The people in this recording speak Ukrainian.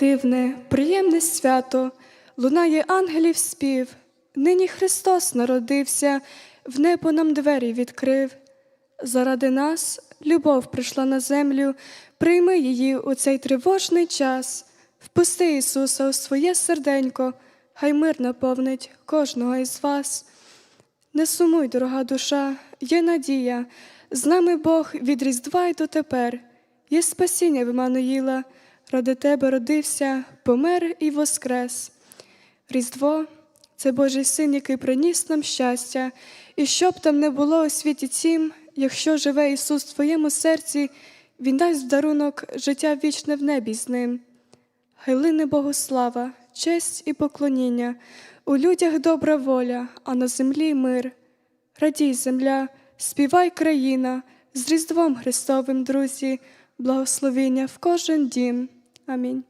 Дивне, приємне свято, лунає ангелів спів. Нині Христос народився, в небо нам двері відкрив. Заради нас любов прийшла на землю, прийми її у цей тривожний час. Впусти Ісуса у своє серденько, хай мир наповнить кожного із вас. Не сумуй, дорога душа, є надія, з нами Бог від Різдва й дотепер. Є спасіння в Іммануїла, ради тебе родився, помер і воскрес. Різдво це Божий син, який приніс нам щастя, і що б там не було у світі цім, якщо живе Ісус в твоєму серці, Він дасть в дарунок життя вічне в небі з ним. Хай лине Богу слава, честь і поклоніння, у людях добра воля, а на землі мир. Радій, земля, співай країна, з Різдвом Христовим, друзі, благословіння в кожен дім. Amém.